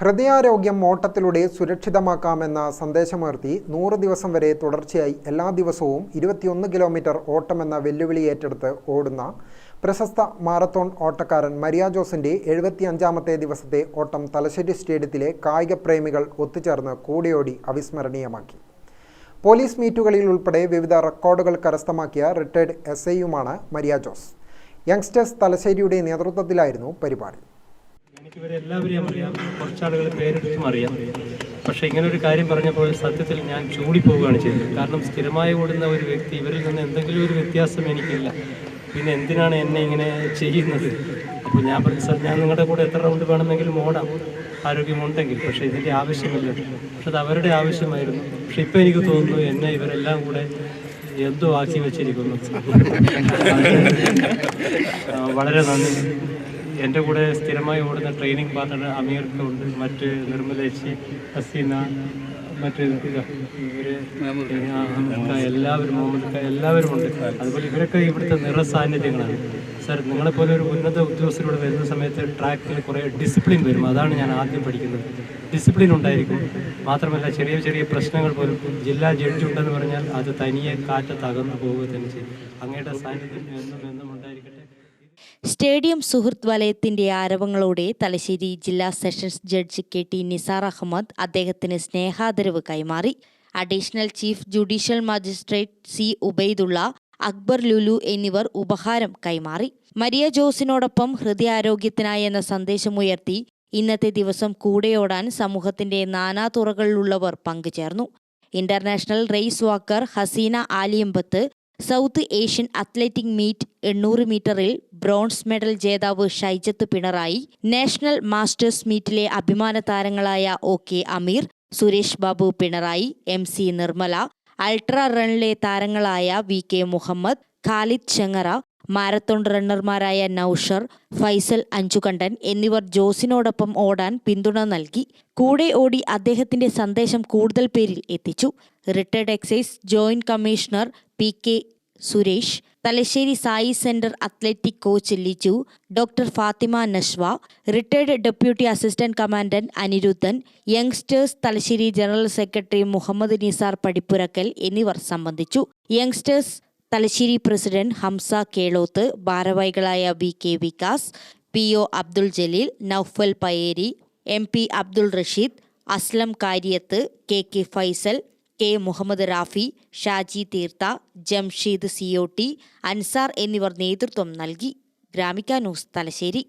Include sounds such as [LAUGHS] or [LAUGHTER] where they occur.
ഹൃദയാരോഗ്യം ഓട്ടത്തിലൂടെ സുരക്ഷിതമാക്കാമെന്ന സന്ദേശമുയർത്തി നൂറ് ദിവസം വരെ തുടർച്ചയായി എല്ലാ ദിവസവും ഇരുപത്തിയൊന്ന് കിലോമീറ്റർ ഓട്ടമെന്ന വെല്ലുവിളി ഏറ്റെടുത്ത് ഓടുന്ന പ്രശസ്ത മാരത്തോൺ ഓട്ടക്കാരൻ മരിയ ജോസിന്റെ എഴുപത്തി അഞ്ചാമത്തെ ദിവസത്തെ ഓട്ടം തലശ്ശേരി സ്റ്റേഡിയത്തിലെ കായിക പ്രേമികൾ ഒത്തുചേർന്ന് കൂടിയോടി അവിസ്മരണീയമാക്കി. പോലീസ് മീറ്റുകളിൽ ഉൾപ്പെടെ വിവിധ റെക്കോർഡുകൾ കരസ്ഥമാക്കിയ റിട്ടയർഡ് എസ് ഐയുമാണ് മരിയ ജോസ്. യങ്സ്റ്റേഴ്സ് തലശ്ശേരിയുടെ നേതൃത്വത്തിലായിരുന്നു പരിപാടി. എനിക്ക് ഇവരെ എല്ലാവരെയും അറിയാം. കുറച്ചാളുകൾ പേരെടുത്തും അറിയാം. പക്ഷെ ഇങ്ങനെ ഒരു കാര്യം പറഞ്ഞപ്പോൾ സത്യത്തിൽ ഞാൻ ചൂടിപ്പോവുകയാണ് ചെയ്തത്. കാരണം സ്ഥിരമായി ഓടുന്ന ഒരു വ്യക്തി ഇവരിൽ നിന്ന് എന്തെങ്കിലും ഒരു വ്യത്യാസം എനിക്കില്ല. പിന്നെ എന്തിനാണ് എന്നെ ഇങ്ങനെ ചെയ്യുന്നത്? അപ്പോൾ ഞാൻ പറഞ്ഞു സാർ ഞാൻ നിങ്ങളുടെ കൂടെ എത്ര റൗണ്ട് വേണമെങ്കിലും ഓടാം. ആരോഗ്യമുണ്ടെങ്കിൽ. പക്ഷേ ഇതിന്റെ ആവശ്യമില്ല. പക്ഷെ അത് അവരുടെ ആവശ്യമായിരുന്നു. പക്ഷെ ഇപ്പം എനിക്ക് തോന്നുന്നു എന്നെ ഇവരെല്ലാം കൂടെ എന്തോ ആക്കി വെച്ചിരിക്കുന്നു. [LAUGHS] വളരെ നന്ദി. എന്റെ കൂടെ സ്ഥിരമായി ഓടുന്ന ട്രെയിനിങ് പാർട്ണർ അമീർക്ക് ഉണ്ട്. മറ്റ് നിർമ്മലേശി ഹസീന മറ്റ് എല്ലാവരും മുഹമ്മദ് എല്ലാവരും ഉണ്ട്. അതുപോലെ ഇവരൊക്കെ ഇവിടുത്തെ നിറസാന്നിധ്യങ്ങളാണ് സാർ നിങ്ങളെപ്പോലെ ഒരു ഉന്നത ഉദ്യോഗസ്ഥരോട് വരുന്ന സമയത്ത് ട്രാക്കിൽ കുറേ ഡിസിപ്ലിൻ വരും. അതാണ് ഞാൻ ആദ്യം പഠിക്കുന്നത്. ഡിസിപ്ലിൻ ഉണ്ടായിരിക്കും. മാത്രമല്ല ചെറിയ ചെറിയ പ്രശ്നങ്ങൾ പോലും ജില്ലാ ജഡ്ജി ഉണ്ടെന്ന് പറഞ്ഞാൽ അത് തനിയെ കാറ്റ് തകർന്നു പോവുക തന്നെ ചെയ്യും. അങ്ങയുടെ സാന്നിധ്യം എന്നും എന്നും ഉണ്ടായിരിക്കട്ടെ. സ്റ്റേഡിയം സുഹൃത്ത് വലയത്തിന്റെ ആരവങ്ങളോടെ തലശ്ശേരി ജില്ലാ sessions judge K T Nisar Ahmed അദ്ദേഹത്തിന് സ്നേഹാദരവ് കൈമാറി. Additional chief judicial magistrate C Ubaidulla Akbar Lulu എന്നിവർ ഉപഹാരം കൈമാറി. മരിയ ജോസിനോടൊപ്പം ഹൃദയാരോഗ്യത്തിനായി എന്ന സന്ദേശമുയർത്തി ഇന്നത്തെ ദിവസം കൂടെയോടാൻ സമൂഹത്തിന്റെ നാനാതുറകളിലുള്ളവർ പങ്കുചേർന്നു. International race walker Haseena Aliyambath South Asian athletic meet എണ്ണൂറ് മീറ്ററിൽ ബ്രോൺസ് മെഡൽ ജേതാവ് ഷൈജത്ത് പിണറായി നാഷണൽ മാസ്റ്റേഴ്സ് മീറ്റിലെ അഭിമാന താരങ്ങളായ O K Ameer Suresh Babu Pinarayi M C Nirmala ultra റണ്ണിലെ താരങ്ങളായ V K Muhammed Khalid Chengara marathon റണ്ണർമാരായ Noushar Faisal Anchukandan എന്നിവർ ജോസിനോടൊപ്പം ഓടാൻ പിന്തുണ നൽകി. കൂടെ ഓടി അദ്ദേഹത്തിന്റെ സന്ദേശം കൂടുതൽ പേരിൽ എത്തിച്ചു. Retired excise joint commissioner P K Suresh Thalassery SAI centre athletic coach Liju doctor Fathima Nashwa retired deputy assistant commandant Aniruddhan youngsters Thalassery general secretary Muhammed Nisar Padippurakkal എന്നിവർ സംബന്ധിച്ചു. യങ്സ്റ്റേഴ്സ് തലശ്ശേരി പ്രസിഡന്റ് ഹംസ കേളോത്ത് ഭാരവാഹികളായ V K Vikas P O Abdul Jaleel Noufal Payeri M P Abdul Rasheed Aslam Karyath K K Faisal K Muhammed Rafi Shaji തീർത്ത ജംഷീദ് സിയോട്ടി അൻസാർ എന്നിവർ നേതൃത്വം നൽകി. Gramika news Thalassery.